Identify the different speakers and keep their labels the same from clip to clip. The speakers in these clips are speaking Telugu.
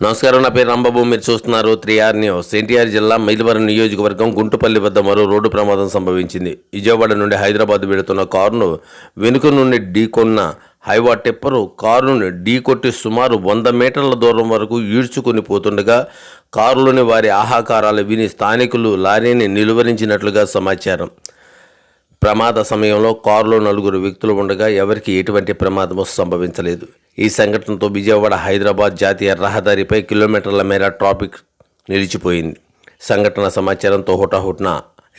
Speaker 1: నమస్కారం నా పేరు రాంబాబు మీరు చూస్తున్నారు త్రీ ఆర్ న్యూస్. ఎన్టీఆర్ జిల్లా మైలవరం నియోజకవర్గం గుంటుపల్లి వద్ద మరో రోడ్డు ప్రమాదం సంభవించింది. విజయవాడ నుండి హైదరాబాద్ వెళుతున్న కారును వెనుక నుండి ఢీకొన్న హైవా టిప్పరు కారును ఢీకొట్టి సుమారు వంద మీటర్ల దూరం వరకు ఈడ్చుకొని పోతుండగా కారులోని వారి ఆహాకారాలు విని స్థానికులు లారీని నిలువరించినట్లుగా సమాచారం. ప్రమాద సమయంలో కారులో నలుగురు వ్యక్తులు ఉండగా ఎవరికి ఎటువంటి ప్రమాదము సంభవించలేదు. ఈ సంఘటనతో విజయవాడ హైదరాబాద్ జాతీయ రహదారిపై కిలోమీటర్ల మేర ట్రాఫిక్ నిలిచిపోయింది. సంఘటన సమాచారంతో హుటాహుట్న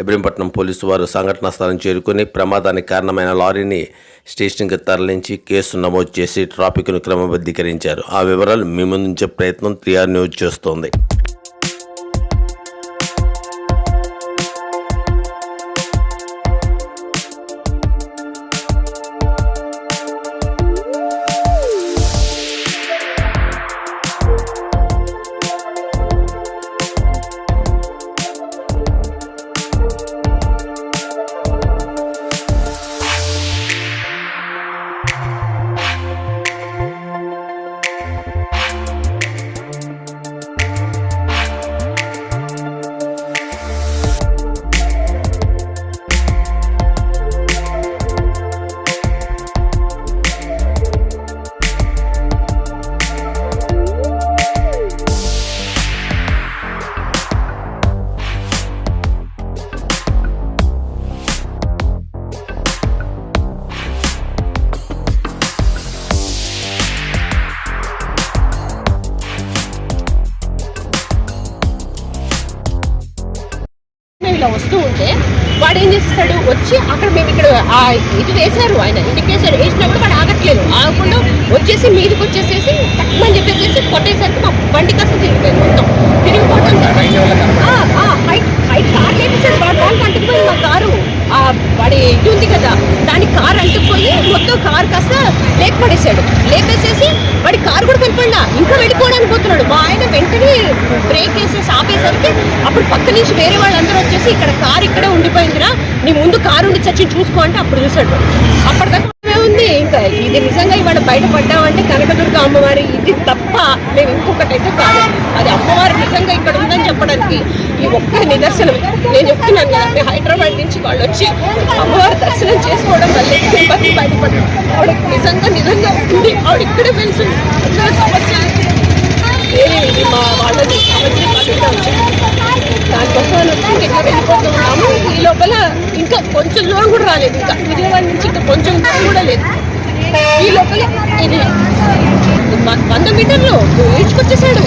Speaker 1: ఇబ్రహీంపట్నం పోలీసు వారు సంఘటనా స్థలం చేరుకుని ప్రమాదానికి కారణమైన లారీని స్టేషన్కి తరలించి కేసు నమోదు చేసి ట్రాఫిక్ను క్రమబద్ధీకరించారు. ఆ వివరాలు మీ ముందుంచే ప్రయత్నం త్రీఆర్ న్యూస్ చేస్తోంది.
Speaker 2: ఇలా వస్తూ ఉంటే వాడు ఏం చేస్తాడు? వచ్చి అక్కడ మేము ఇక్కడ ఇది వేశారు ఆయన ఇండికేషన్ వేసినప్పుడు వాడు ఆగట్లేదు. ఆగకుండా వచ్చేసి మీదకి వచ్చేసేసి తక్కువని చెప్పేసి కొట్టేసరికి మా బండి కాస్త తిరిగిపోయింది మొత్తం. తిరిగిపోవడం హైట్ కార్ లేపేసాడు వాడు దానికి అంటుకుపోయి మా కారు ఆ వాడి ఇది ఉంది కదా దానికి కార్ అంటుకుపోయి మొత్తం కార్ కాస్త లేక్ పడేశాడు లేపేసేసి వాడి కారు కూడా వెళ్ళిపోయినా ఇంకా వెళ్ళిపోవడానికి పోతున్నాడు. మా ఆయన వెంటనే బ్రేక్ వేసేసి ఆపేసరికి అప్పుడు పక్క నుంచి వేరే వాళ్ళందరూ వచ్చేసి ఇక్కడ కారు ఇక్కడే ఉండిపోయిందిరా నీ ముందు కారు ఉండి చచ్చి చూసుకో అంటే అప్పుడు చూసాడు అప్పటిదాకా ఉంది? ఇంకా ఇది నిజంగా ఇవాళ బయటపడ్డామంటే కనకదుర్గ అమ్మవారి ఇది తప్ప మేము ఇంకొకటైతే కాదు. అది అమ్మవారు నిజంగా ఇక్కడ ఈ ఒక్క నిదర్శనం. నేను చెప్తున్నాను కదండి హైదరాబాద్ నుంచి వాళ్ళు వచ్చి అమ్మవారి దర్శనం చేసుకోవడం వల్ల తిరుపతి ఇబ్బంది బయటపడ్డాం ఆవిడ నిజంగా నిజంగా ఉంది. ఆవిడ ఇక్కడే తెలుసు అందులో సమస్య. లేదు. ఇది మా వాళ్ళని సమస్య కాదు వచ్చింది దానికోసం ఇంకా వెళ్ళిపోతున్నాము ఈ లోపల ఇంకా కొంచెం దూరం కూడా రాలేదు. ఇంకా విజయవాడ నుంచి ఇంకా కొంచెం దూరం కూడా లేదు. ఈ లోపల ఇది వంద మీటర్లు. ఈడ్చుకొచ్చేసాడు